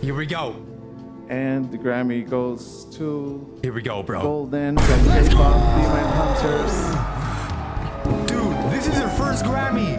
Here we go. And the Grammy goes to Here we go, bro. Golden from K-pop Demon Hunters. Dude, this is their first Grammy.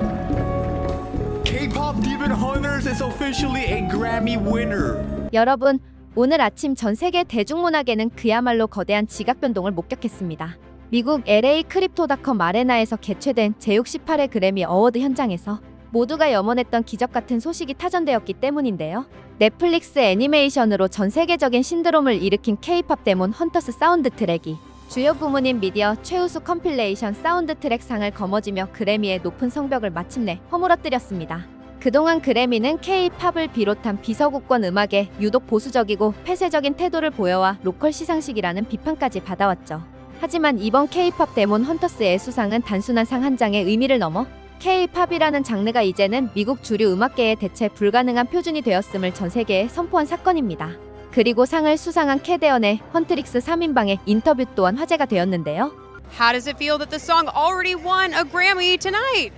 K-pop Demon Hunters is officially a Grammy winner. 여러분, 오늘 아침 전 세계 대중문화계는 그야말로 거대한 지각 변동을 목격했습니다. 미국 LA 크립토닷컴 아레나에서 개최된 제68회 그래미 어워드 현장에서 모두가 염원했던 기적 같은 소식이 타전되었기 때문인데요. 넷플릭스 애니메이션으로 전 세계적인 신드롬을 일으킨 K-팝 데몬 헌터스 사운드 트랙이 주요 부문인 미디어 최우수 컴필레이션 사운드 트랙 상을 거머쥐며 그래미의 높은 성벽을 마침내 허물어뜨렸습니다. 그동안 그래미는 K-팝을 비롯한 비서구권 음악에 유독 보수적이고 폐쇄적인 태도를 보여와 로컬 시상식이라는 비판까지 받아왔죠. 하지만 이번 K-팝 데몬 헌터스의 수상은 단순한 상 한 장의 의미를 넘어 K-팝이라는 장르가 이제는 미국 주류 음악계의 대체 불가능한 표준이 되었음을 전 세계에 선포한 사건입니다. 그리고 상을 수상한 캐데언의 헌트릭스 3인방의 인터뷰 또한 화제가 되었는데요. How does it feel that the song already won a Grammy tonight?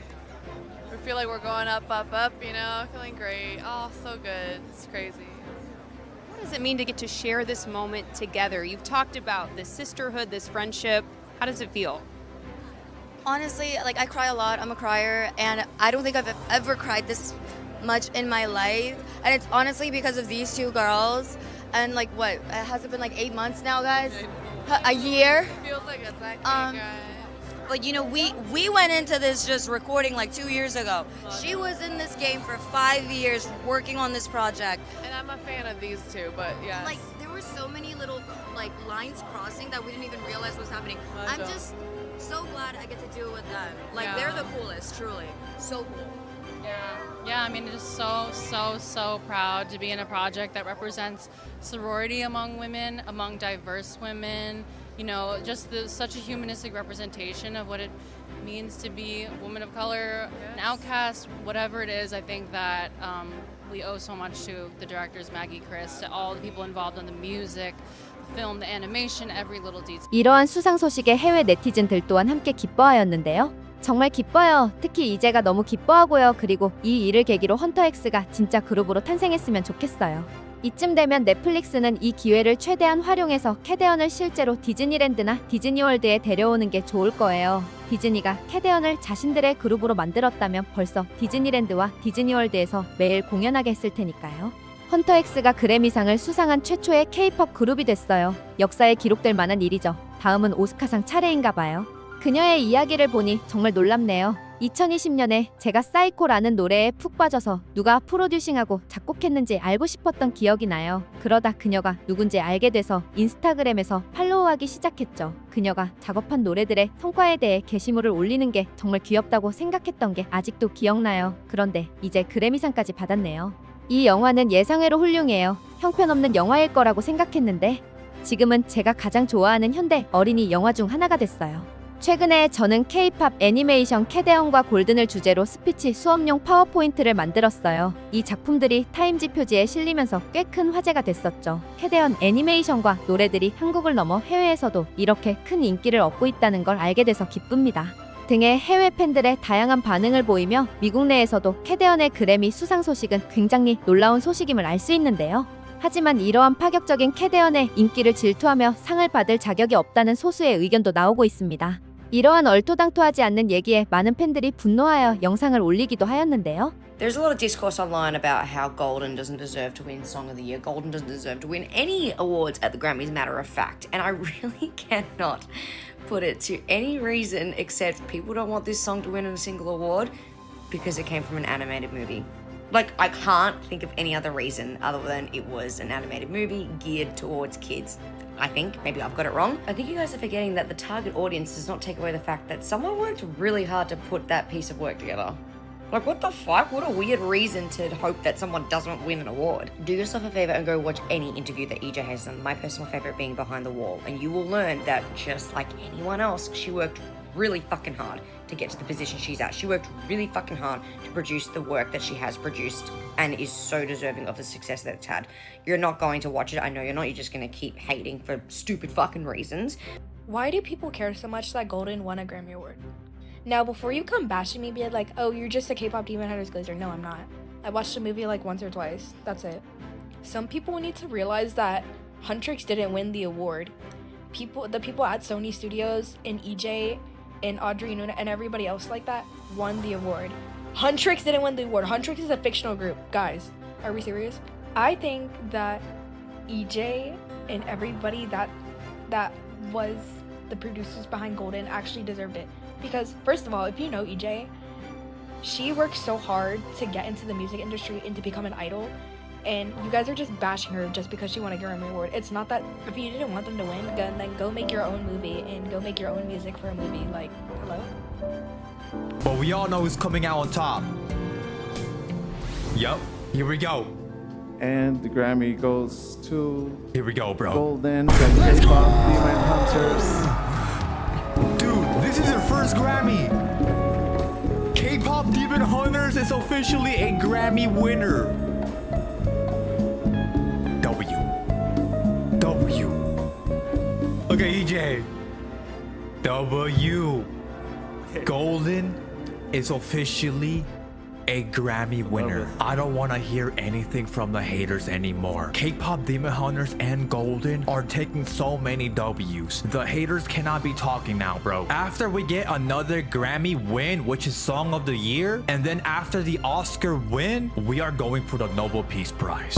We feel like we're going up, up, up, you know, feeling great. Oh, so good. It's crazy. What does it mean to get to share this moment together? You've talked about this sisterhood, this friendship. How does it feel? Honestly, like I cry a lot. I'm a crier, and I don't think I've ever cried this much in my life. And it's honestly because of these two girls. And like, what has it been like eight months now, guys? A year. Feels like a second, Um. But you know, we we went into this just recording like two years ago. She was in this game for five years working on this project. And I'm a fan of these two, but yeah. Like there were so many little like lines crossing that we didn't even realize was happening. I'm just so glad I get to do it with them. Like Yeah. they're the coolest, truly. So cool. Yeah. Yeah, I mean, just so, so, so proud to be in a project that represents sorority among women, among diverse women. You know, just the, such a humanistic representation of what it means to be a woman of color, an outcast, whatever it is. I think that um, we owe so much to the directors, Maggie Chris, to all the people involved in the music, 이러한 수상 소식에 해외 네티즌들 또한 함께 기뻐하였는데요. 정말 기뻐요. 특히 이제가 너무 기뻐하고요. 그리고 이 일을 계기로 헌터엑스가 진짜 그룹으로 탄생했으면 좋겠어요. 이쯤 되면 넷플릭스는 이 기회를 최대한 활용해서 캐데언을 실제로 디즈니랜드나 디즈니월드에 데려오는 게 좋을 거예요. 디즈니가 캐데언을 자신들의 그룹으로 만들었다면 벌써 디즈니랜드와 디즈니월드에서 매일 공연하게 했을 테니까요. 헌터엑스가 그래미상을 수상한 최초의 K-팝 그룹이 됐어요. 역사에 기록될 만한 일이죠. 다음은 오스카상 차례인가 봐요. 그녀의 이야기를 보니 정말 놀랍네요. 2020년에 제가 사이코라는 노래에 푹 빠져서 누가 프로듀싱하고 작곡했는지 알고 싶었던 기억이 나요. 그러다 그녀가 누군지 알게 돼서 인스타그램에서 팔로우하기 시작했죠. 그녀가 작업한 노래들의 성과에 대해 게시물을 올리는 게 정말 귀엽다고 생각했던 게 아직도 기억나요. 그런데 이제 그래미상까지 받았네요. 이 영화는 예상외로 훌륭해요. 형편없는 영화일 거라고 생각했는데 지금은 제가 가장 좋아하는 현대 어린이 영화 중 하나가 됐어요. 최근에 저는 K-팝 애니메이션 캐데언과 골든을 주제로 스피치 수업용 파워포인트를 만들었어요. 이 작품들이 타임지 표지에 실리면서 꽤 큰 화제가 됐었죠. 캐데언 애니메이션과 노래들이 한국을 넘어 해외에서도 이렇게 큰 인기를 얻고 있다는 걸 알게 돼서 기쁩니다. 등의 해외 팬들의 다양한 반응을 보이며 미국 내에서도 캐데언의 그래미 수상 소식은 굉장히 놀라운 소식임을 알 수 있는데요. 하지만 이러한 파격적인 캐데언의 인기를 질투하며 상을 받을 자격이 없다는 소수의 의견도 나오고 있습니다. 이러한 얼토당토하지 않는 얘기에 많은 팬들이 분노하여 영상을 올리기도 하였는데요. There's a lot of discourse online about how Golden doesn't deserve to win Song of the Year. Golden doesn't deserve to win any awards at the Grammys, matter of fact. And I really cannot put it to any reason except people don't want this song to win a single award because it came from an animated movie. Like, I can't think of any other reason other than it was an animated movie geared towards kids. I think. Maybe I've got it wrong. I think you guys are forgetting that the target audience does not take away the fact that someone worked really hard to put that piece of work together. Like, what the fuck? What a weird reason to hope that someone doesn't win an award. Do yourself a favor and go watch any interview that EJ has done, my personal favorite being Behind the Wall, and you will learn that just like anyone else, she worked really fucking hard to get to the position she's at. She worked really fucking hard to produce the work that she has produced and is so deserving of the success that it's had. You're not going to watch it, I know you're not, you're just gonna keep hating for stupid fucking reasons. Why do people care so much that Golden won a Grammy Award? Now, before you come bashing me, be like, oh, you're just a K pop Demon Hunters glazer. No, I'm not. I watched the movie like once or twice. That's it. some people need to realize that Huntrix didn't win the award. People, the people at Sony Studios and EJ and Audrey Nuna and everybody else like that won the award. Huntrix didn't win the award. Huntrix is a fictional group. Guys, are we serious? I think that EJ and everybody that that was the producers behind Golden actually deserved it. Because first of all, if you know EJ, she worked so hard to get into the music industry and to become an idol. And you guys are just bashing her just because she won a Grammy Award. It's not that if you didn't want them to win, then then go make your own movie and go make your own music for a movie. Like, hello? But we all know who's coming out on top. Yup, here we go. And the Grammy goes to Here we go, bro. Golden from K-pop Demon Hunters. First Grammy. K-pop Demon Hunters is officially a Grammy winner. W. W. Okay, EJ. W. Golden is officially a Grammy winner. I don't want to hear anything from the haters anymore. K-pop Demon Hunters and Golden are taking so many W's. The haters cannot be talking now, bro. After we get another Grammy win, which is Song of the Year, and then after the Oscar win, we are going for the Nobel Peace Prize.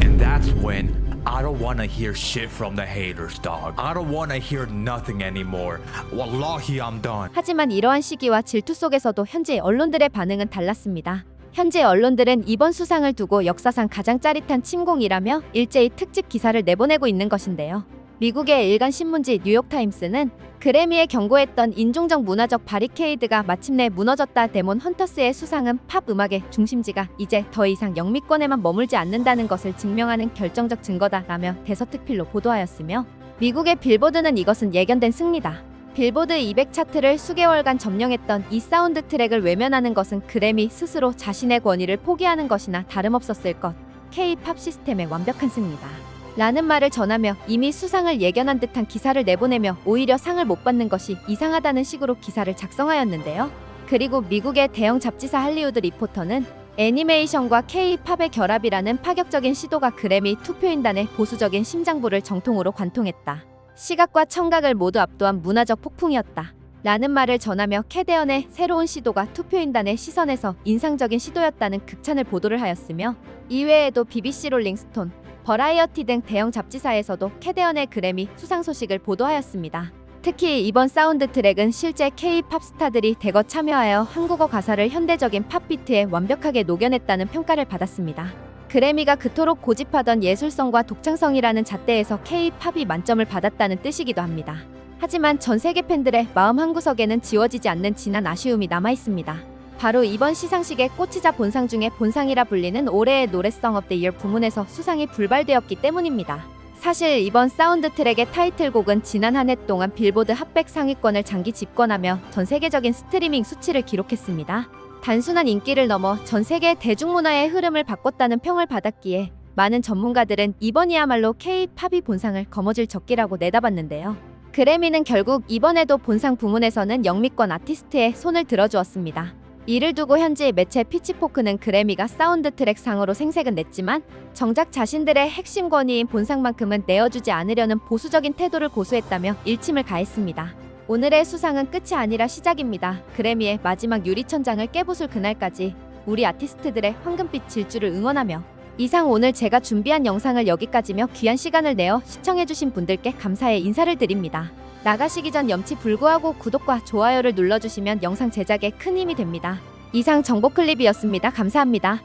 And that's when I don't want to hear shit from the haters, dog. I don't want to hear nothing anymore. Wallahi, I'm done. 하지만 이러한 시기와 질투 속에서도 현재 언론들의 반응은 달랐습니다. 현재 언론들은 이번 수상을 두고 역사상 가장 짜릿한 침공이라며 일제히 특집 기사를 내보내고 있는 것인데요. 미국의 일간 신문지 뉴욕타임스는 그래미에 경고했던 인종적 문화적 바리케이드가 마침내 무너졌다 데몬 헌터스의 수상은 팝 음악의 중심지가 이제 더 이상 영미권에만 머물지 않는다는 것을 증명하는 결정적 증거다 라며 대서특필로 보도하였으며 미국의 빌보드는 이것은 예견된 승리다. 빌보드 200 차트를 수개월간 점령했던 이 사운드 트랙을 외면하는 것은 그래미 스스로 자신의 권위를 포기하는 것이나 다름없었을 것. K-팝 시스템의 완벽한 승리다. 라는 말을 전하며 이미 수상을 예견한 듯한 기사를 내보내며 오히려 상을 못 받는 것이 이상하다는 식으로 기사를 작성하였는데요. 그리고 미국의 대형 잡지사 할리우드 리포터는 애니메이션과 K-팝의 결합이라는 파격적인 시도가 그래미 투표인단의 보수적인 심장부를 정통으로 관통했다. 시각과 청각을 모두 압도한 문화적 폭풍이었다. 라는 말을 전하며 캐데언의 새로운 시도가 투표인단의 시선에서 인상적인 시도였다는 극찬을 보도를 하였으며 이외에도 BBC 롤링스톤, 버라이어티 등 대형 잡지사에서도 캐데언의 그래미 수상 소식을 보도하였습니다. 특히 이번 사운드 트랙은 실제 K-팝 스타들이 대거 참여하여 한국어 가사를 현대적인 팝 비트에 완벽하게 녹여냈다는 평가를 받았습니다. 그래미가 그토록 고집하던 예술성과 독창성이라는 잣대에서 K-팝이 만점을 받았다는 뜻이기도 합니다. 하지만 전 세계 팬들의 마음 한구석에는 지워지지 않는 진한 아쉬움이 남아 있습니다. 바로 이번 시상식의 꽃이자 본상 중에 본상이라 불리는 올해의 노래성 업데 이어 부문에서 수상이 불발되었기 때문입니다. 사실 이번 사운드 트랙의 타이틀곡은 지난 한 해 동안 빌보드 핫백 상위권을 장기 집권하며 전 세계적인 스트리밍 수치를 기록했습니다. 단순한 인기를 넘어 전 세계 대중문화의 흐름을 바꿨다는 평을 받았기에 많은 전문가들은 이번이야말로 K-팝이 본상을 거머쥘 적기라고 내다봤는데요. 그래미는 결국 이번에도 본상 부문에서는 영미권 아티스트의 손을 들어주었습니다. 이를 두고 현지 매체 피치포크는 그래미가 사운드 트랙 상으로 생색은 냈지만 정작 자신들의 핵심 권위인 본상만큼은 내어주지 않으려는 보수적인 태도를 고수했다며 일침을 가했습니다. 오늘의 수상은 끝이 아니라 시작입니다. 그래미의 마지막 유리천장을 깨부술 그날까지 우리 아티스트들의 황금빛 질주를 응원하며 이상 오늘 제가 준비한 영상을 여기까지며 귀한 시간을 내어 시청해주신 분들께 감사의 인사를 드립니다. 나가시기 전 염치 불구하고 구독과 좋아요를 눌러주시면 영상 제작에 큰 힘이 됩니다. 이상 정보 클립이었습니다. 감사합니다.